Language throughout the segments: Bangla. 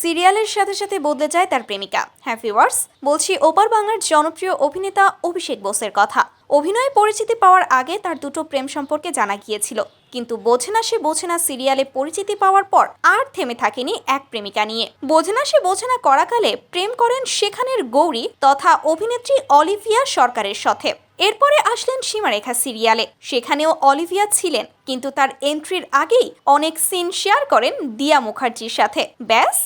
সিরিয়ালের সাথে সাথে বদলে যায় তার প্রেমিকা। হ্যাঁ ভিউয়ার্স বলছি ওপার বাংলার জনপ্রিয় অভিনেতা অভিষেক বোসের কথা। অভিনয়ে পরিচিতি পাওয়ার আগে তার দুটো প্রেম সম্পর্কে জানা গিয়েছিল। কিন্তু বোঝে না সে বোঝে না সিরিয়ালে পরিচিতি পাওয়ার পর আর থেমে থাকেনি এক প্রেমিকা নিয়ে। বোঝে না সে বোঝে না করাকালে প্রেম করেন সেখানের গৌরী তথা অভিনেত্রী অলিভিয়া সরকারের সাথে। এরপরে আসলেন সীমারেখা সিরিয়ালে। সেখানেও অলিভিয়া ছিলেন, কিন্তু তার এন্ট্রির আগেই অনেক সিন শেয়ার করেন দিয়া মুখার্জির সাথে। ব্যাস,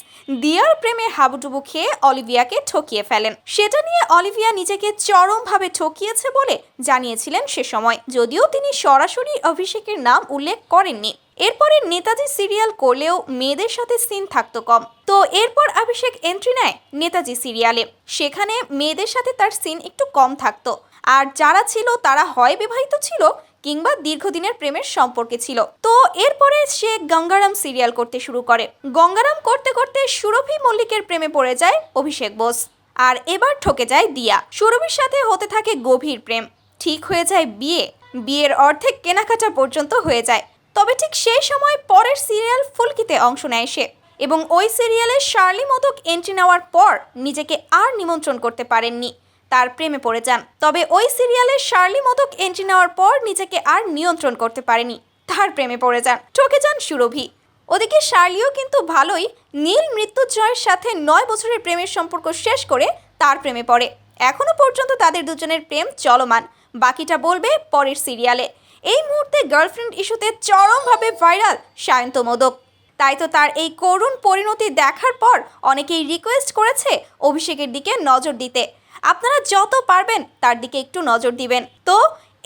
দিয়ার প্রেমে হাবুডুবু খেয়ে অলিভিয়াকে ঠকিয়ে ফেলেন। সেটা নিয়ে অলিভিয়া নিজেকে চরমভাবে ঠকিয়েছে বলে জানিয়েছিলেন সে সময়, যদিও তিনি সরাসরি অভিষেকের নাম উল্লেখ করেননি। এরপরে নেতাজি সিরিয়াল করলেও মেয়েদের সাথে সিন থাকতো কম। তো এরপর অভিষেক এন্ট্রি নেয় নেতাজি সিরিয়ালে। সেখানে মেয়েদের সাথে তার সিন একটু কম থাকতো। আর যারা ছিল, তারা হয় বিবাহিত ছিল কিংবা দীর্ঘদিনের প্রেমের সম্পর্কে ছিল। তো এরপরে সে গঙ্গারাম সিরিয়াল করতে শুরু করে। গঙ্গারাম করতে করতে সুরভি মল্লিকের প্রেমে পড়ে যায় অভিষেক বোস। আর এবার ঠকে যায় দিয়া। সুরভির সাথে হতে থাকে গভীর প্রেম। ঠিক হয়ে যায় বিয়ে। বিয়ের অর্ধেক কেনাকাটা পর্যন্ত হয়ে যায়। তবে ঠিক সেই সময় পরের সিরিয়াল ফুলকিতে অংশ নেয় সে। এবং ওই সিরিয়ালে শার্লি মদক এন্ট্রি নেওয়ার পর নিজেকে আর নিমন্ত্রণ করতে পারেননি। তার প্রেমে পড়ে যান। তবে ওই সিরিয়ালে শার্লি মদক এন্ট্রি নেওয়ার পর নিজেকে আর নিয়ন্ত্রণ করতে পারেনি। তার প্রেমে পড়ে যান। ঠকে যান সুরভি। ওদিকে শার্লিও কিন্তু ভালোই নীল মৃত্যুঞ্জয়ের সাথে নয় বছরের প্রেমের সম্পর্ক শেষ করে তার প্রেমে পড়ে। এখনও পর্যন্ত তাদের দুজনের প্রেম চলমান। বাকিটা বলবে পরের সিরিয়ালে। এই মুহূর্তে গার্লফ্রেন্ড ইস্যুতে চরমভাবে ভাইরাল সায়ন্ত মোদক। তাই তো তার এই করুণ পরিণতি দেখার পর অনেকেই রিকোয়েস্ট করেছে অভিষেকের দিকে নজর দিতে। আপনারা যত পারবেন তার দিকে একটু নজর দিবেন। তো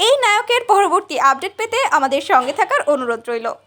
এই নায়কের পরবর্তী আপডেট পেতে আমাদের সঙ্গে থাকার অনুরোধ রইল।